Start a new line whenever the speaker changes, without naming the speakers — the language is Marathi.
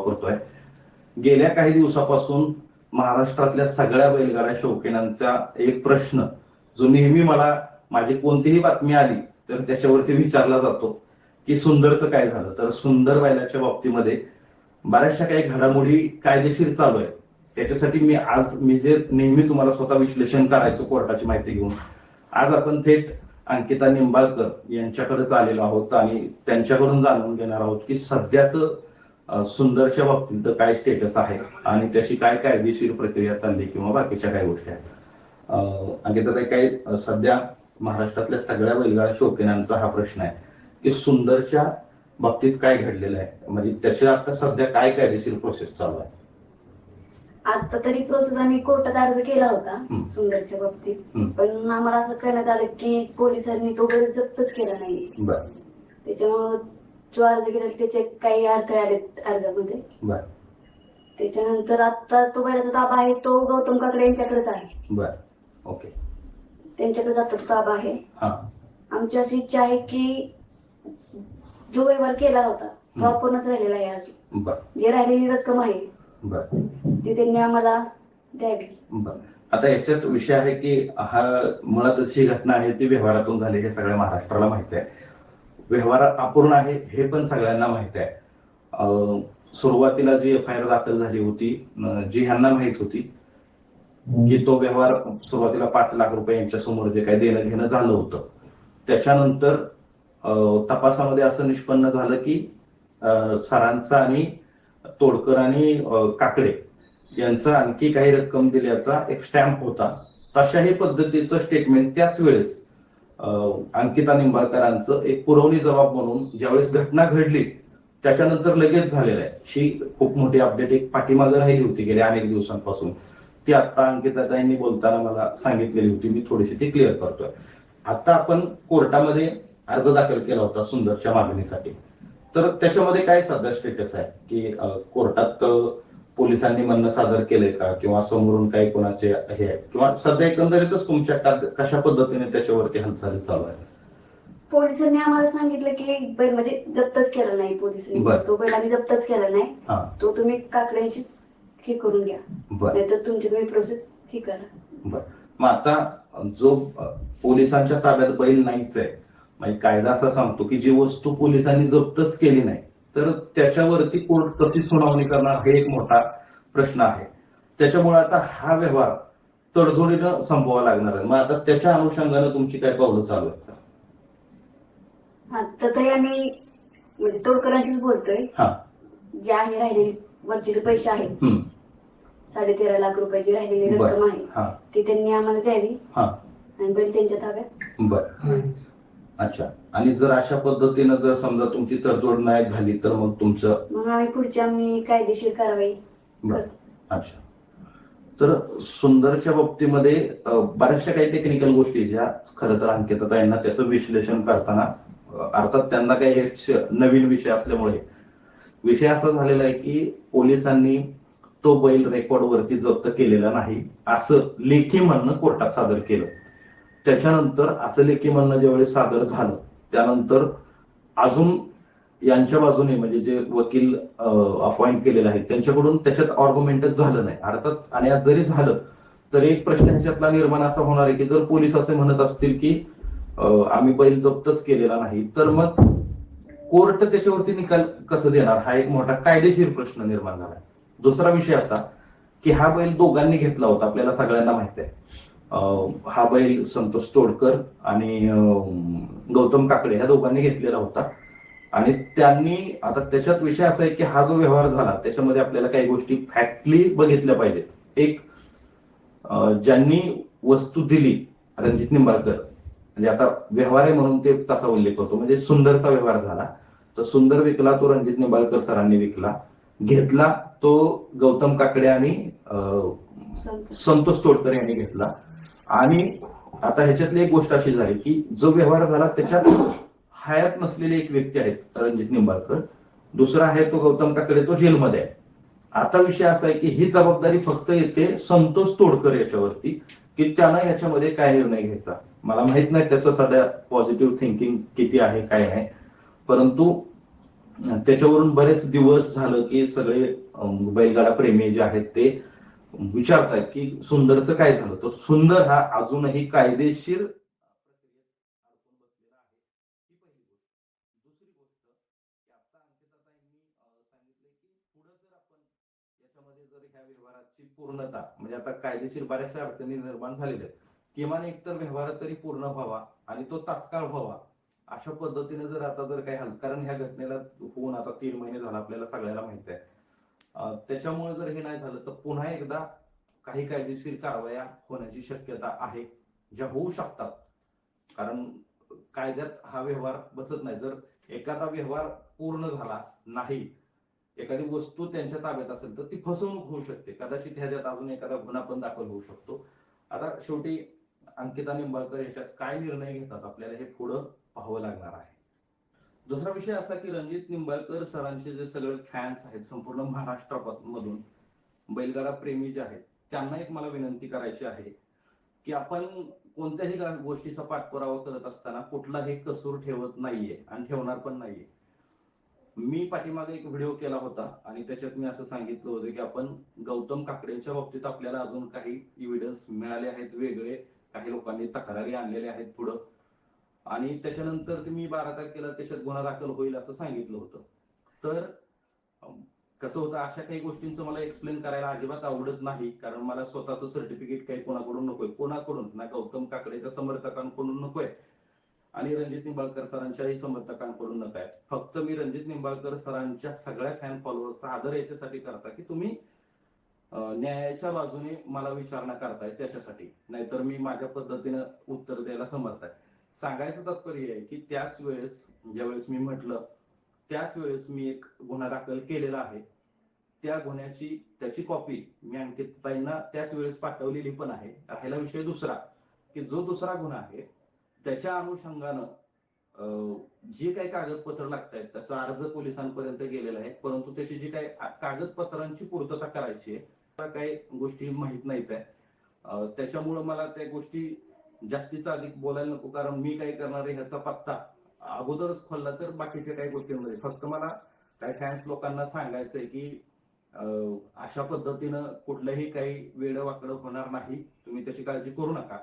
करतोय गेल्या काही दिवसापासून महाराष्ट्रातल्या सगळ्या बैलगाड्या शौकीनांचा एक प्रश्न जो नेहमी मला माझी कोणतीही बातमी आली तर त्याच्यावरती विचारला जातो की सुंदरचं काय झालं? तर सुंदर बैलाच्या बाबतीमध्ये बऱ्याचशा काही घडामोडी कायदेशीर चालू आहे त्याच्यासाठी मी आज मी जे नेहमी तुम्हाला स्वतः विश्लेषण करायचं कोर्टाची माहिती घेऊन आज आपण थेट अंकिता निंबाळकर यांच्याकडेच आलेलो आहोत आणि त्यांच्याकडून जाणून घेणार आहोत की सध्याचं सुंदरच्या बाबतीत काय स्टेटस आहे आणि त्याची काय कायदेशीर प्रक्रिया चालली किंवा बाकीच्या काय गोष्टी आहेत? अंकिताताई काय सध्या महाराष्ट्रातल्या सगळ्या बैलगाडा शौकीनांचा हा प्रश्न आहे की सुंदरच्या बाबतीत काय घडलेलं आहे? म्हणजे त्याच्या आता सध्या काय कायदेशीर प्रोसेस चालू आहे?
आता तरी प्रोसेस आम्ही कोर्टात अर्ज केला होता. सुंदरच्या बाबतीत. पण आम्हाला असं कळण्यात आलं की पोलिसांनी तो बैल जप्तच केला नाही.
बर.
त्याच्यामुळं जो अर्ज केला त्याचे काही अडथळे आलेत अर्जामध्ये.
बर.
त्याच्यानंतर आता तो बैलाचा ताबा आहे तो गौतम काकडे यांच्याकडेच आहे.
बर. ओके.
त्यांच्याकडे जातो तो ताबा आहे.
हा.
आमची अशी इच्छा आहे की जो व्यवहार केला होता तो. आपणच राहिलेला आहे अजून.
बर.
जी राहिलेली रक्कम आहे
बर.
ती त्यांनी आम्हाला द्यावी.
बर. आता याच्यात विषय आहे की हा मुळातच ही घटना आहे ती व्यवहारातून झाली हे सगळ्या महाराष्ट्राला माहिती आहे. व्यवहार अपूर्ण आहे हे पण सगळ्यांना माहिती आहे. सुरुवातीला जी एफ आय आर दाखल झाली होती जी ह्यांना माहीत होती की तो व्यवहार सुरुवातीला पाच लाख रुपये यांच्या समोर जे काही देणं घेणं झालं होतं. त्याच्यानंतर तपासामध्ये असं निष्पन्न झालं की सरांचा आणि तोडकर आणि काकडे यांचा आणखी काही रक्कम दिल्याचा एक स्टॅम्प होता. तशाही पद्धतीचं स्टेटमेंट त्याच वेळेस अंकिता निंबाळकरांचं एक पुरवणी जबाब म्हणून ज्यावेळेस घटना घडली त्याच्यानंतर लगेच झालेलं आहे. ही खूप मोठी अपडेट एक पाठीमागे राहिली होती गेल्या अनेक दिवसांपासून. ती आता अंकिताताईंनी बोलताना मला सांगितलेली होती मी थोडीशी ती क्लिअर करतोय. आता आपण कोर्टामध्ये अर्ज दाखल केला होता सुंदरच्या मागणीसाठी. तर त्याच्यामध्ये काय सध्या स्टेटस आहे? की कोर्टात पोलिसांनी म्हणणं सादर केलंय का? किंवा समोरून काही कोणाचे हे आहे? किंवा सध्या एकंदरीतच तुमच्या कशा पद्धतीने त्याच्यावरती हालचाली चालू आहे?
पोलिसांनी आम्हाला सांगितलं की बैल म्हणजे जप्तच केला नाही पोलिसांनी. तो बैल आम्ही जप्तच केला नाही. तो तुम्ही काकड्यांशी हे करून घ्या.
बर.
नाहीतर तुमची तुम्ही प्रोसेस हे करा.
बर. मग आता जो पोलिसांच्या ताब्यात बैल नाहीच आहे म्हणजे कायदा असा सांगतो की जी वस्तू पोलिसांनी जप्तच केली नाही तर त्याच्यावरती कोर्ट कशी सुनावणी करणार हे एक मोठा प्रश्न आहे. त्याच्यामुळे आता हा व्यवहार तडजोडीनं संपवावा लागणार आहे. मग आता त्याच्या अनुषंगानं तुमची काय पावलं चालू आहेत
तरी आम्ही म्हणजे तोडकरांशीच बोलतोय.
हा.
जे आहे राहिलेले वरचे पैसे आहेत.
हम्म.
साडे तेरा लाख रुपयाची राहिलेली
बरं.
रक्कम आहे.
हा.
ती त्यांनी आम्हाला द्यावी.
हा.
आणि बैल त्यांच्या ताब्यात.
बर. अच्छा. आणि जर अशा पद्धतीनं जर समजा तुमची तडजोड नाही झाली तर मग तुमचं?
मग आम्ही पुढची आम्ही कायदेशीर कारवाई
बर. अच्छा. तर सुंदरच्या बाबतीमध्ये अ, बऱ्याचशा काही टेक्निकल गोष्टी ज्या खरं तर अंकितताईंना त्याचं विश्लेषण करताना अ, अर्थात त्यांना काही हे नवीन विषय असल्यामुळे. विषय असा झालेला आहे की पोलिसांनी तो बैल रेकॉर्ड वरती जप्त केलेला नाही असं लेखी म्हणणं कोर्टात सादर केलं. त्याच्यानंतर असं लेखी म्हणणं ज्यावेळेस सादर झालं त्यानंतर अजून यांच्या बाजूने म्हणजे जे वकील अपॉइंट केलेले आहेत त्यांच्याकडून त्याच्यात ऑर्ग्युमेंटच झालं नाही. अर्थात आणि आज जरी झालं तर एक प्रश्न ह्याच्यातला निर्माण असा होणार आहे की जर पोलीस असे म्हणत असतील की आम्ही बैल जप्तच केलेला नाही तर मग कोर्ट त्याच्यावरती निकाल कसं देणार? हा एक मोठा कायदेशीर प्रश्न निर्माण झाला. दुसरा विषय असा की हा बैल दोघांनी घेतला होता आपल्याला सगळ्यांना माहिती आहे. हा बैल संतोष तोडकर आणि गौतम काकडे ह्या दोघांनी घेतलेला होता. आणि त्यांनी आता त्याच्यात विषय असा आहे की हा जो व्यवहार झाला त्याच्यामध्ये आपल्याला काही गोष्टी फॅक्टली बघितल्या पाहिजेत. एक ज्यांनी वस्तू दिली रणजित निंबाळकर. म्हणजे आता व्यवहार आहे म्हणून ते तसा उल्लेख होतो म्हणजे सुंदरचा व्यवहार झाला. तर सुंदर विकला तो रणजित निंबाळकर सरांनी विकला. घेतला तो गौतम काकडे आणि
संतोष.
तोडकर यांनी घेतला. आणि आता ह्याच्यातली एक गोष्ट अशी झाली की जो व्यवहार झाला त्याच्यात हयात नसलेले एक व्यक्ती आहेत रणजित निंबाळकर. दुसरा आहे तो गौतम काकडे तो जेलमध्ये आहे. आता विषय असा आहे की ही जबाबदारी फक्त येते संतोष तोडकर याच्यावरती की त्यानं याच्यामध्ये काय निर्णय घ्यायचा? मला माहीत नाही त्याचं सध्या पॉझिटिव्ह थिंकिंग किती आहे काय नाही. परंतु त्याच्यावरून बरेच दिवस झालं की सगळे बैलगाडा प्रेमी जे आहेत ते विचारतात की सुंदरचं काय झालं? तर सुंदर हा अजूनही कायदेशीर बसलेला आहे दुसरी गोष्ट जर याच्यामध्ये जर ह्या व्यवहाराची पूर्णता म्हणजे आता कायदेशीर बऱ्याचशा अडचणी निर्माण झालेल्या आहेत. किमान एकतर व्यवहार तरी पूर्ण व्हावा आणि तो तात्काळ व्हावा अशा पद्धतीने जर आता जर काही हल कारण ह्या घटनेला होऊन आता तीन महिने झाला आपल्याला सगळ्याला माहीत आहे. त्याच्यामुळे जर हे नाही झालं तर पुन्हा एकदा काही कायदेशीर कारवाया होण्याची शक्यता आहे ज्या होऊ शकतात. कारण कायद्यात हा व्यवहार बसत नाही. जर एखादा व्यवहार पूर्ण झाला नाही एखादी वस्तू त्यांच्या ताब्यात असेल तर ती फसवणूक होऊ शकते. कदाचित ह्याच्यात अजून एखादा गुन्हा पण दाखल होऊ शकतो. आता शेवटी अंकिता निंबाळकर याच्यात काय निर्णय घेतात? आपल्याला हे पुढं पाहावं लागणार आहे. दुसरा विषय असा की रणजित निंबाळकर सरांचे जे सगळे फॅन्स आहेत संपूर्ण महाराष्ट्रामधून बैलगाडा प्रेमी जे आहेत त्यांना एक मला विनंती करायची आहे की आपण कोणत्याही गोष्टीचा पाठपुरावा करत असताना कुठलाही कसूर ठेवत नाहीये आणि ठेवणार पण नाहीये. मी पाठीमागे एक व्हिडिओ केला होता आणि त्याच्यात मी असं सांगितलं होतं की आपण गौतम काकडेंच्या बाबतीत आपल्याला अजून काही इव्हिडन्स मिळाले आहेत वेगळे काही लोकांनी तक्रारी आणलेल्या आहेत पुढं. आणि त्याच्यानंतर मी बारा तारखेला त्याच्यात गुन्हा दाखल होईल असं सांगितलं होतं. तर कसं होतं अशा काही गोष्टींचं मला एक्सप्लेन करायला अजिबात आवडत नाही कारण मला स्वतःचं सर्टिफिकेट काही कोणाकडून नकोय. कोणाकडून? ना गौतम काकडेच्या समर्थकांकडून नकोय. आणि रणजित निंबाळकर सरांच्याही समर्थकांकडून नकोय फक्त मी रणजित निंबाळकर सरांच्या सगळ्या फॅन फॉलोअरचा आदर याच्यासाठी करता की तुम्ही न्यायाच्या बाजूने मला विचारणा करताय त्याच्यासाठी. नाहीतर मी माझ्या पद्धतीनं उत्तर द्यायला समर्थ आहे. सांगायचं तात्पर्य आहे की त्याच वेळेस ज्यावेळेस मी म्हटलं त्याच वेळेस मी एक गुन्हा दाखल केलेला आहे. त्या गुन्ह्याची त्याची कॉपी मी अंकितताईंना त्याच वेळेस पाठवलेली पण आहे. राहिला विषय दुसरा की जो दुसरा गुन्हा आहे त्याच्या अनुषंगानं जे काही कागदपत्र लागत आहेत त्याचा अर्ज पोलिसांपर्यंत गेलेला आहे परंतु त्याची जी काही कागदपत्रांची पूर्तता करायची आहे त्या काही गोष्टी माहीत नाहीत आहे. त्याच्यामुळं मला त्या गोष्टी जास्तीचा अधिक बोलायला नको कारण मी काय करणार आहे ह्याचा पत्ता अगोदरच खोलला तर बाकीच्या काही गोष्टींमध्ये. फक्त मला काही फॅन्स लोकांना सांगायचंय की अशा पद्धतीनं कुठलंही काही वेळ वाकडं होणार नाही. तुम्ही त्याची काळजी करू नका.